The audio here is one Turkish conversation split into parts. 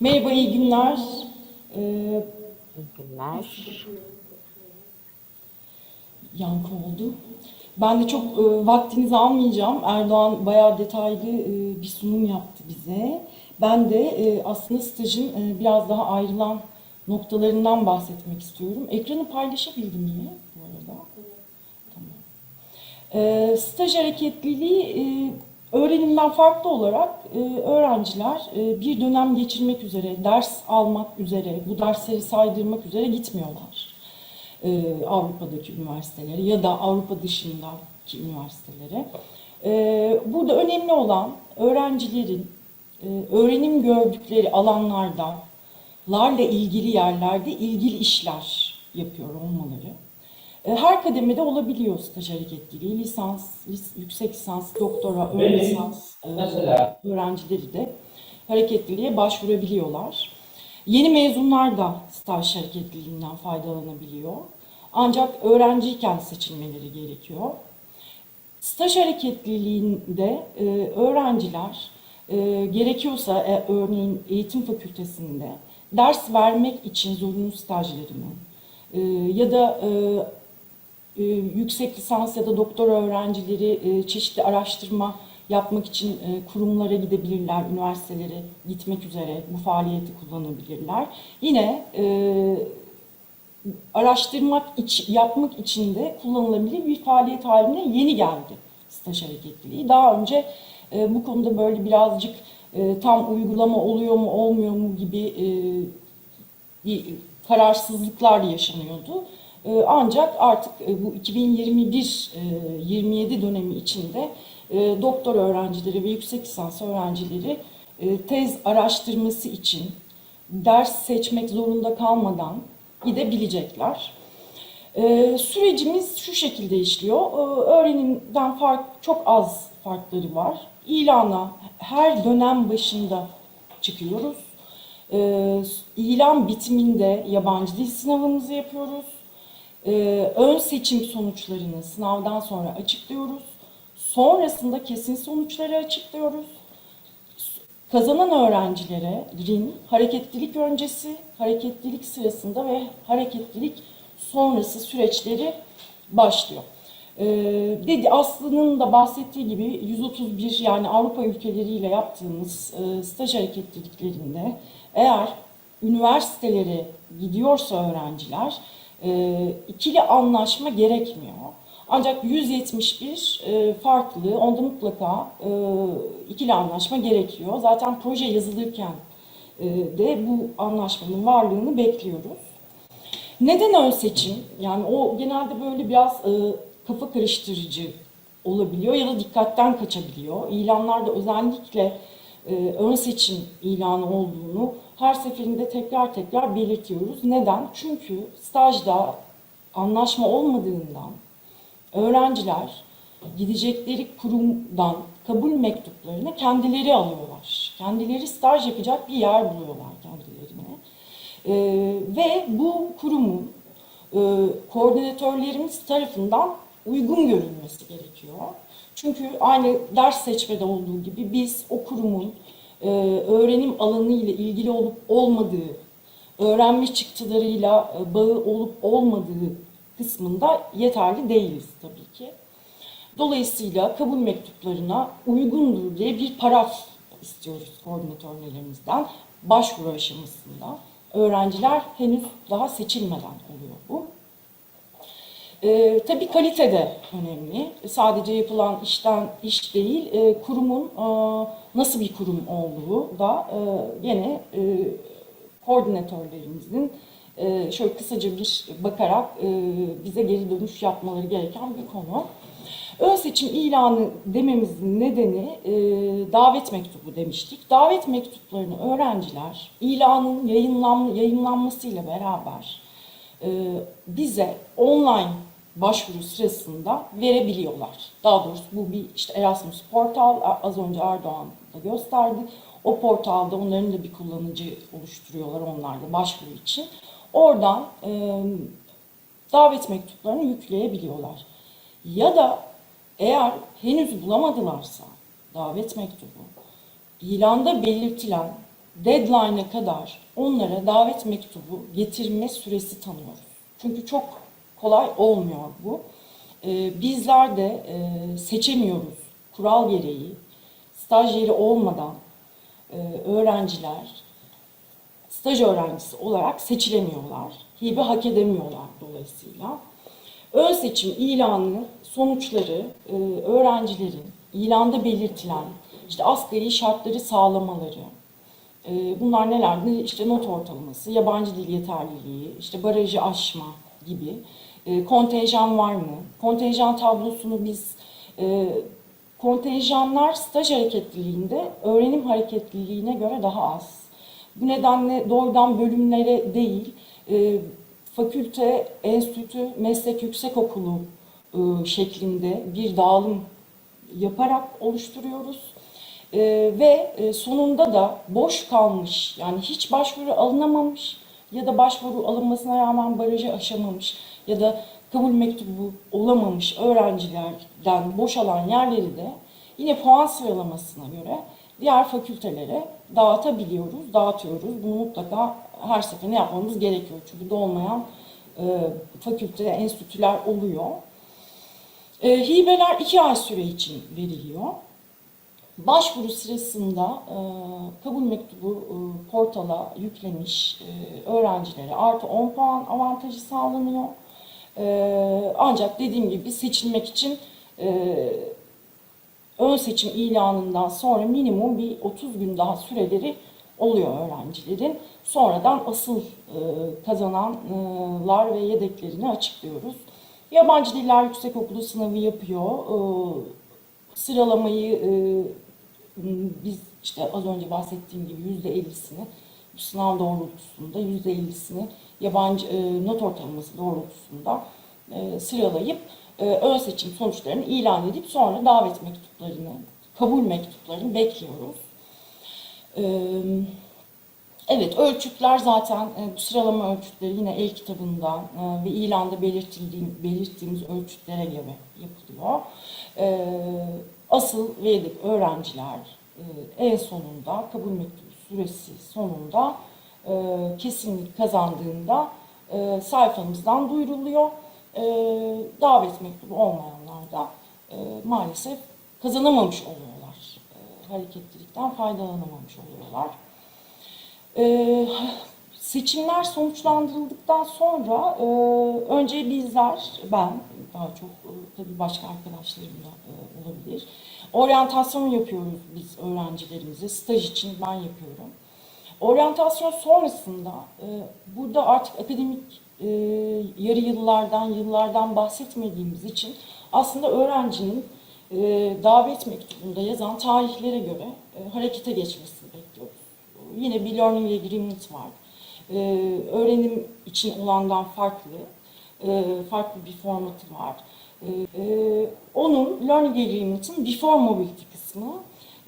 Merhaba, iyi günler. Ee, İyi günler. yankı oldu. Ben de çok e, vaktinizi almayacağım. Erdoğan bayağı detaylı e, bir sunum yaptı bize. Ben de e, aslında stajın e, biraz daha ayrılan noktalarından bahsetmek istiyorum. Ekranı paylaşabildim mi bu arada? Tamam. E, staj hareketliliği e, öğrenimden farklı olarak e, öğrenciler e, bir dönem geçirmek üzere, ders almak üzere, bu dersleri saydırmak üzere gitmiyorlar. E, Avrupa'daki üniversitelere ya da Avrupa dışındaki üniversitelere. Burada önemli olan öğrencilerin öğrenim gördükleri alanlarda, larla ilgili yerlerde ilgili işler yapıyor olmaları. E, Her kademede olabiliyor staj hareketliliği. Lisans, lis- yüksek lisans, doktora, ön Benim lisans e, mesela- öğrencileri de hareketliliğe başvurabiliyorlar. Yeni mezunlar da staj hareketliliğinden faydalanabiliyor. Ancak öğrenciyken seçilmeleri gerekiyor. Staj hareketliliğinde e, öğrenciler gerekiyorsa örneğin eğitim fakültesinde ders vermek için zorunlu stajlarını ya da yüksek lisans ya da doktora öğrencileri e, çeşitli araştırma yapmak için e, kurumlara gidebilirler, üniversitelere gitmek üzere bu faaliyeti kullanabilirler. Yine e, araştırmak iç, yapmak için de kullanılabilir bir faaliyet haline yeni geldi staj hareketliliği. Daha önce e, bu konuda böyle birazcık e, tam uygulama oluyor mu olmuyor mu gibi e, bir kararsızlıklar yaşanıyordu. E, Ancak artık e, bu 2021-27 dönemi içinde e, doktor öğrencileri ve yüksek lisans öğrencileri e, tez araştırması için ders seçmek zorunda kalmadan gidebilecekler. Sürecimiz şu şekilde işliyor. Öğrenimden fark çok az farkları var. İlana her dönem başında çıkıyoruz. İlan bitiminde yabancı dil sınavımızı yapıyoruz. Ee, ön seçim sonuçlarını sınavdan sonra açıklıyoruz. Sonrasında kesin sonuçları açıklıyoruz. Kazanan öğrencilerin hareketlilik öncesi, hareketlilik sırasında ve hareketlilik sonrası süreçleri başlıyor. Ee, dedi Aslı'nın da bahsettiği gibi 131 yani Avrupa ülkeleriyle yaptığımız e, staj hareketliliklerinde eğer üniversitelere gidiyorsa öğrenciler ikili anlaşma gerekmiyor. Ancak 171 e, farklı, onda mutlaka e, ikili anlaşma gerekiyor. Zaten proje yazılırken e, de bu anlaşmanın varlığını bekliyoruz. Neden ön seçim? Yani o genelde böyle biraz kafa karıştırıcı olabiliyor ya da dikkatten kaçabiliyor. İlanlarda özellikle e, ön seçim ilanı olduğunu her seferinde tekrar tekrar belirtiyoruz. Neden? Çünkü stajda anlaşma olmadığından öğrenciler gidecekleri kurumdan kabul mektuplarını kendileri alıyorlar. Kendileri staj yapacak bir yer buluyorlar kendilerine. Ee, ve bu kurumun e, koordinatörlerimiz tarafından uygun görülmesi gerekiyor. Çünkü aynı ders seçmede olduğu gibi biz o kurumun e, öğrenim alanı ile ilgili olup olmadığı, öğrenme çıktılarıyla e, bağı olup olmadığı kısmında yeterli değiliz tabii ki. Dolayısıyla kabul mektuplarına uygundur diye bir paraf istiyoruz koordinatörlerimizden başvuru aşamasında. Öğrenciler henüz daha seçilmeden oluyor bu. Ee, tabii kalite de önemli. Sadece yapılan işten iş değil, e, kurumun e, nasıl bir kurum olduğu da e, yine e, koordinatörlerimizin e, şöyle kısaca bir bakarak e, bize geri dönüş yapmaları gereken bir konu. Ön seçim ilanı dememizin nedeni e, davet mektubu demiştik. Davet mektuplarını öğrenciler ilanın yayınlan, yayınlanmasıyla beraber e, bize online başvuru sırasında verebiliyorlar. Daha doğrusu bu bir işte Erasmus portal az önce Erdoğan da gösterdi. O portalda onların da bir kullanıcı oluşturuyorlar onlar da başvuru için. Oradan e, davet mektuplarını yükleyebiliyorlar. Ya da eğer henüz bulamadılarsa davet mektubu ilanda belirtilen deadline'a kadar onlara davet mektubu getirme süresi tanıyoruz. Çünkü çok kolay olmuyor bu. Ee, bizler de e, seçemiyoruz kural gereği. Staj yeri olmadan e, öğrenciler staj öğrencisi olarak seçilemiyorlar. Hibe hak edemiyorlar dolayısıyla. Ön seçim ilanı sonuçları e, öğrencilerin ilanda belirtilen işte asgari şartları sağlamaları, bunlar nelerdi? İşte not ortalaması, yabancı dil yeterliliği, işte barajı aşma gibi. E, kontenjan var mı? Kontenjan tablosunu biz e, kontenjanlar staj hareketliliğinde öğrenim hareketliliğine göre daha az. Bu nedenle doğrudan bölümlere değil, e, fakülte, enstitü, meslek yüksekokulu e, şeklinde bir dağılım yaparak oluşturuyoruz. E, ve e, sonunda da boş kalmış, yani hiç başvuru alınamamış ya da başvuru alınmasına rağmen barajı aşamamış ya da kabul mektubu olamamış öğrencilerden boşalan yerleri de yine puan sıralamasına göre diğer fakültelere dağıtabiliyoruz, dağıtıyoruz. Bunu mutlaka her seferinde yapmamız gerekiyor. Çünkü dolmayan e, fakülte, enstitüler oluyor. E, hibeler iki ay süre için veriliyor. Başvuru sırasında e, kabul mektubu e, portala yüklemiş e, öğrencilere artı 10 puan avantajı sağlanıyor. E, ancak dediğim gibi seçilmek için e, ön seçim ilanından sonra minimum bir 30 gün daha süreleri oluyor öğrencilerin. Sonradan asıl e, kazananlar ve yedeklerini açıklıyoruz. Yabancı Diller Yüksekokulu sınavı yapıyor. E, sıralamayı e, biz işte az önce bahsettiğim gibi yüzde ellisini bu sınav doğrultusunda yüzde ellisini yabancı e, not ortalaması doğrultusunda e, sıralayıp e, ön seçim sonuçlarını ilan edip sonra davet mektuplarını, kabul mektuplarını bekliyoruz. E, Evet, ölçütler zaten e, bu sıralama ölçütleri yine el kitabında e, ve ilanda belirtildiğim, belirttiğimiz ölçütlere göre yapılıyor. E, asıl ve yedek öğrenciler en sonunda kabul mektubu süresi sonunda kesinlik kazandığında sayfamızdan duyuruluyor. Davet mektubu olmayanlar da maalesef kazanamamış oluyorlar. Hareketlilikten faydalanamamış oluyorlar. Ee, seçimler sonuçlandırıldıktan sonra e, önce bizler, ben daha çok e, tabii başka arkadaşlarım da e, olabilir. Oryantasyon yapıyoruz biz öğrencilerimize. Staj için ben yapıyorum. Oryantasyon sonrasında e, burada artık akademik e, yarı yıllardan, yıllardan bahsetmediğimiz için aslında öğrencinin e, davet mektubunda yazan tarihlere göre e, harekete bekliyoruz yine bir learning agreement var. Ee, öğrenim için olandan farklı, e, farklı bir formatı var. Ee, e, onun learning agreement'ın before mobility kısmı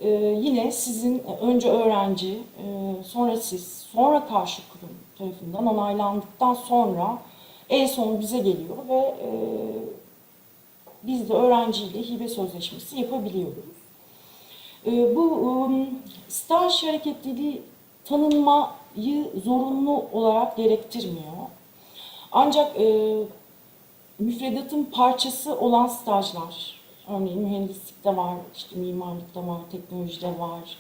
e, yine sizin önce öğrenci, e, sonra siz, sonra karşı kurum tarafından onaylandıktan sonra en son bize geliyor ve e, biz de öğrenciyle hibe sözleşmesi yapabiliyoruz. E, bu um, staj hareketliliği tanınmayı zorunlu olarak gerektirmiyor. Ancak e, müfredatın parçası olan stajlar, örneğin mühendislikte var, işte mimarlıkta var, teknolojide var,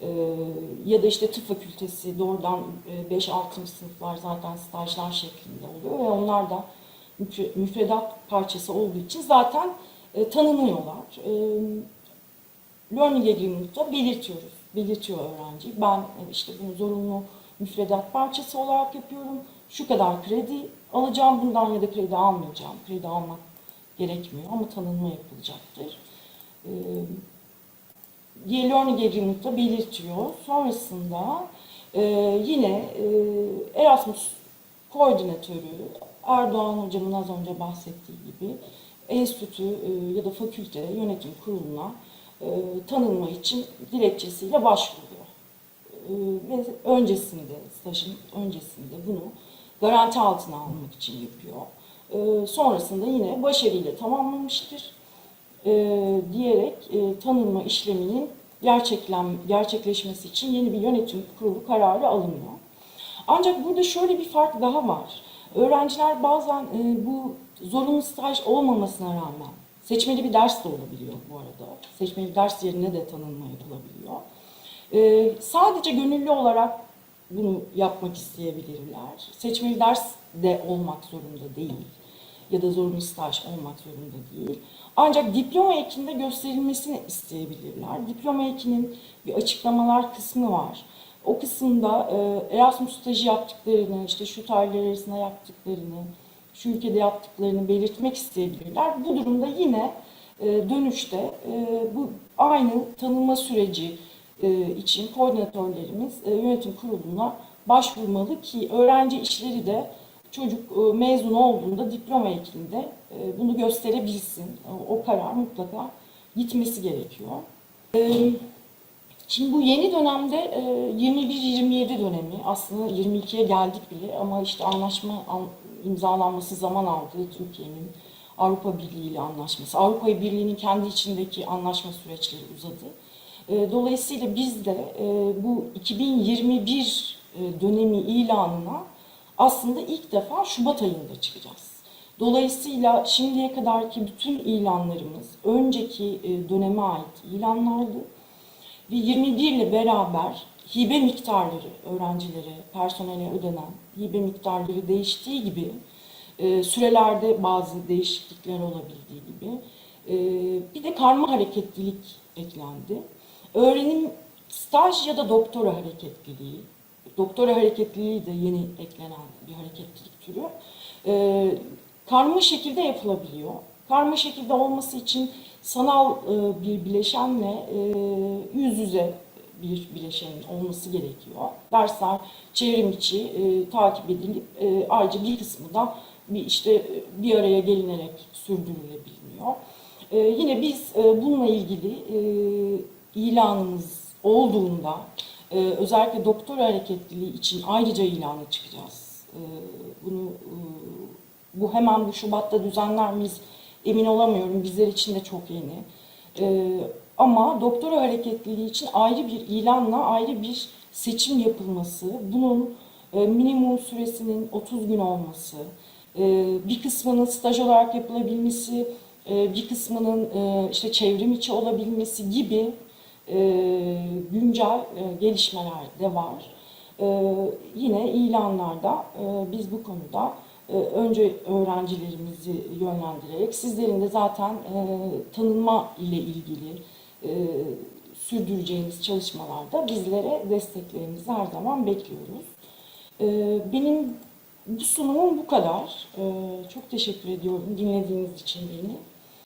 e, ya da işte tıp fakültesi doğrudan e, 5-6. sınıflar zaten stajlar şeklinde oluyor ve onlar da müfre- müfredat parçası olduğu için zaten e, tanınıyorlar. E, learning agreement'ta belirtiyoruz. Belirtiyor öğrenci. Ben e, işte bunu zorunlu müfredat parçası olarak yapıyorum. Şu kadar kredi alacağım bundan ya da kredi almayacağım. Kredi almak gerekmiyor ama tanınma yapılacaktır. Ee, learning agreement'ta belirtiyor. Sonrasında e, yine e, Erasmus koordinatörü Erdoğan hocamın az önce bahsettiği gibi enstitü e, ya da fakülte yönetim kuruluna e, tanınma için dilekçesiyle başvuruyor. E, ve öncesinde, stajın öncesinde bunu garanti altına almak için yapıyor. E, sonrasında yine başarıyla tamamlamıştır diyerek tanınma işleminin gerçeklem, gerçekleşmesi için yeni bir yönetim kurulu kararı alınıyor. Ancak burada şöyle bir fark daha var. Öğrenciler bazen bu zorunlu staj olmamasına rağmen seçmeli bir ders de olabiliyor bu arada. Seçmeli ders yerine de tanınma yapılabiliyor. E, sadece gönüllü olarak bunu yapmak isteyebilirler. Seçmeli ders de olmak zorunda değil ya da zorunlu staj olmak zorunda değil. Ancak diploma ekinde gösterilmesini isteyebilirler. Diploma ekinin bir açıklamalar kısmı var. O kısımda e, Erasmus stajı yaptıklarını, işte şu tarihler arasında yaptıklarını, şu ülkede yaptıklarını belirtmek isteyebilirler. Bu durumda yine e, dönüşte e, bu aynı tanınma süreci e, için koordinatörlerimiz yönetim kuruluna başvurmalı ki öğrenci işleri de çocuk mezun olduğunda diploma ekinde bunu gösterebilsin. O- karar mutlaka gitmesi gerekiyor. Şimdi bu yeni dönemde e, 21-27 dönemi aslında 22'ye geldik bile ama işte anlaşma an- imzalanması zaman aldı Türkiye'nin Avrupa Birliği ile anlaşması. Avrupa Birliği'nin kendi içindeki anlaşma süreçleri uzadı. E, Dolayısıyla biz de e, bu 2021 e, dönemi ilanına aslında ilk defa Şubat ayında çıkacağız. Dolayısıyla şimdiye kadarki bütün ilanlarımız önceki döneme ait ilanlardı. Ve 21 ile beraber hibe miktarları öğrencilere, personele ödenen hibe miktarları değiştiği gibi e, sürelerde bazı değişiklikler olabildiği gibi e, bir de karma hareketlilik eklendi. Öğrenim staj ya da doktora hareketliliği, doktora hareketliliği de yeni eklenen bir hareketlilik türü. E, karma şekilde yapılabiliyor. Karma şekilde olması için sanal bir bileşenle yüz yüze bir bileşenin olması gerekiyor. Dersler çevrim içi e, takip edilip e, ayrıca bir kısmı da bir işte e, bir araya gelinerek sürdürülebiliyor. E, yine biz e, bununla ilgili e, ilanımız olduğunda e, özellikle doktor hareketliliği için ayrıca ilana çıkacağız. E, bunu e, bu hemen bu Şubat'ta düzenler miyiz emin olamıyorum. Bizler için de çok yeni. Ee, ama doktora hareketliliği için ayrı bir ilanla ayrı bir seçim yapılması, bunun e, minimum süresinin 30 gün olması, e, bir kısmının staj olarak yapılabilmesi, e, bir kısmının işte çevrim içi olabilmesi gibi güncel gelişmeler de var. Yine ilanlarda biz bu konuda önce öğrencilerimizi yönlendirerek sizlerin de zaten tanınma ile ilgili e, sürdüreceğimiz çalışmalarda bizlere desteklerinizi her zaman bekliyoruz. E, benim bu sunumum bu kadar. E, çok teşekkür ediyorum dinlediğiniz için beni.